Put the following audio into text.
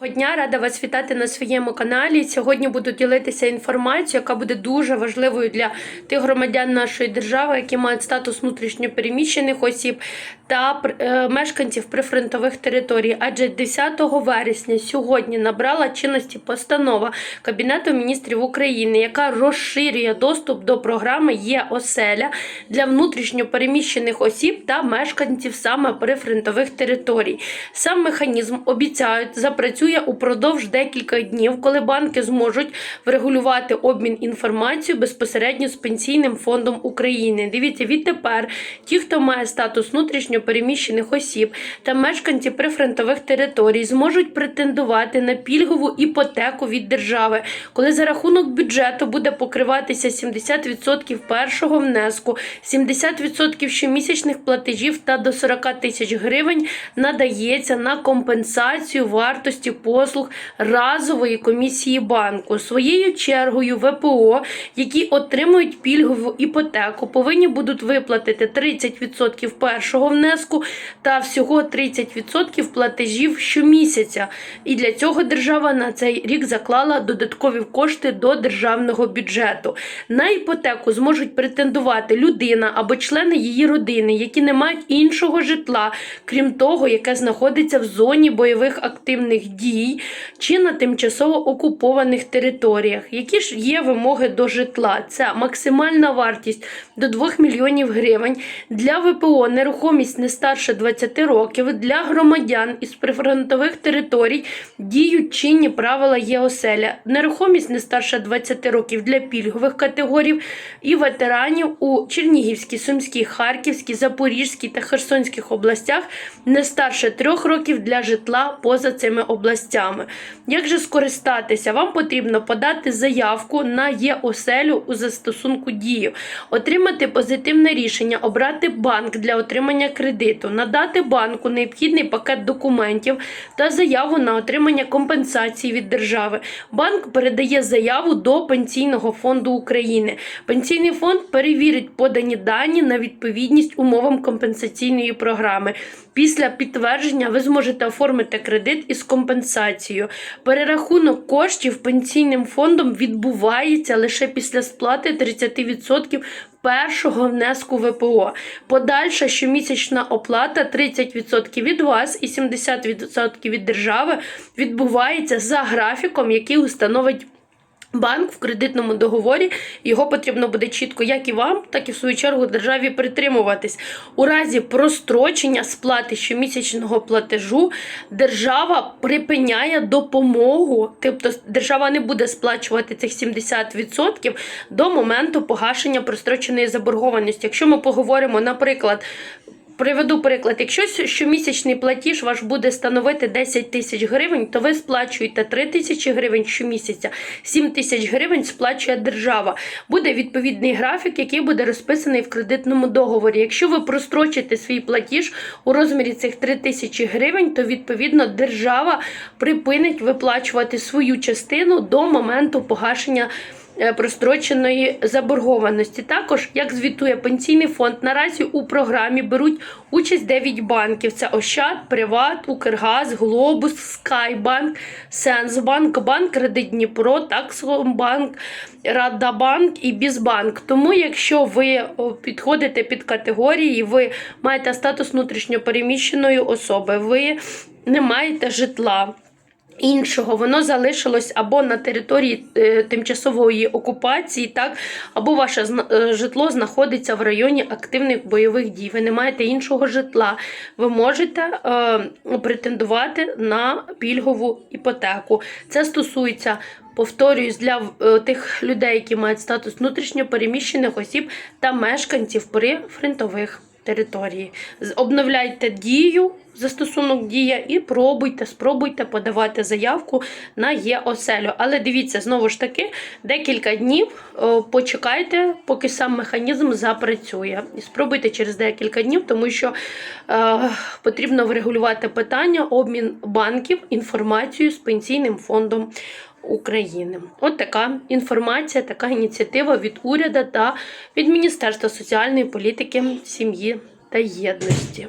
Доброго дня, рада вас вітати на своєму каналі. Сьогодні буду ділитися інформацією, яка буде дуже важливою для тих громадян нашої держави, які мають статус внутрішньопереміщених осіб та е, мешканців прифронтових територій. Адже 10 вересня сьогодні набрала чинності постанова Кабінету міністрів України, яка розширює доступ до програми Є оселя для внутрішньопереміщених осіб та мешканців саме прифронтових територій. Сам механізм обіцяють запрацює упродовж декілька днів, коли банки зможуть врегулювати обмін інформацією безпосередньо з пенсійним фондом України. Дивіться, відтепер ті, хто має статус внутрішньо переміщених осіб та мешканці прифронтових територій, зможуть претендувати на пільгову іпотеку від держави, коли за рахунок бюджету буде покриватися 70% першого внеску, 70% щомісячних платежів та до 40 тисяч гривень надається на компенсацію вартості послуг разової комісії банку. Своєю чергою ВПО, які отримують пільгову іпотеку, повинні будуть виплатити 30% першого внеску та всього 30% платежів щомісяця. І для цього держава на цей рік заклала додаткові кошти до державного бюджету. На іпотеку зможуть претендувати людина або члени її родини, які не мають іншого житла, крім того, яке знаходиться в зоні бойових активних дій чи на тимчасово окупованих територіях. Які ж є вимоги до житла? Це максимальна вартість до 2 мільйонів гривень для ВПО, нерухомість не старше 20 років, для громадян із прифронтових територій діють чинні правила ЄОСЕЛЯ. Нерухомість не старше 20 років для пільгових категорій і ветеранів у Чернігівській, Сумській, Харківській, Запорізькій та Херсонських областях не старше 3 років для житла поза цими областями. Як же скористатися? Вам потрібно подати заявку на ЄОСЕЛю у застосунку дію, отримати позитивне рішення, обрати банк для отримання кредиту, надати банку необхідний пакет документів та заяву на отримання компенсації від держави. Банк передає заяву до Пенсійного фонду України. Пенсійний фонд перевірить подані дані на відповідність умовам компенсаційної програми. Після підтвердження ви зможете оформити кредит із компенсацією. Перерахунок коштів пенсійним фондом відбувається лише після сплати 30% першого внеску ВПО. Подальша щомісячна оплата 30% від вас і 70% від держави відбувається за графіком, який установить. Банк в кредитному договорі його потрібно буде чітко, як і вам, так і в свою чергу державі притримуватись. У разі прострочення сплати щомісячного платежу держава припиняє допомогу, тобто держава не буде сплачувати цих 70% до моменту погашення простроченої заборгованості. Якщо ми поговоримо, наприклад, Приведу приклад, якщо щомісячний платіж ваш буде становити 10 тисяч гривень, то ви сплачуєте 3 тисячі гривень щомісяця, 7 тисяч гривень сплачує держава. Буде відповідний графік, який буде розписаний в кредитному договорі. Якщо ви прострочите свій платіж у розмірі цих 3 тисячі гривень, то відповідно держава припинить виплачувати свою частину до моменту погашення. Е, простроченої заборгованості. Також, як звітує пенсійний фонд, наразі у програмі беруть участь 9 банків: це Ощад, Приват, Укргаз, Глобус, Скайбанк, Сенсбанк, Банк Кредит Дніпро, Таксомбанк, Радабанк і Бізбанк. Тому, якщо ви підходите під категорії, ви маєте статус внутрішньопереміщеної особи, ви не маєте житла іншого, воно залишилось або на території е, тимчасової окупації, так, або ваше е, житло знаходиться в районі активних бойових дій. Ви не маєте іншого житла. Ви можете е, претендувати на пільгову іпотеку. Це стосується. Повторююсь, для е, тих людей, які мають статус внутрішньопереміщених осіб та мешканців при фронтових території. Обновляйте дію, застосунок дія і пробуйте, спробуйте подавати заявку на Є-оселю. Але дивіться, знову ж таки, декілька днів почекайте, поки сам механізм запрацює. І спробуйте через декілька днів, тому що е, потрібно врегулювати питання обмін банків інформацією з пенсійним фондом. України. От така інформація, така ініціатива від уряду та від Міністерства соціальної політики, сім'ї та єдності.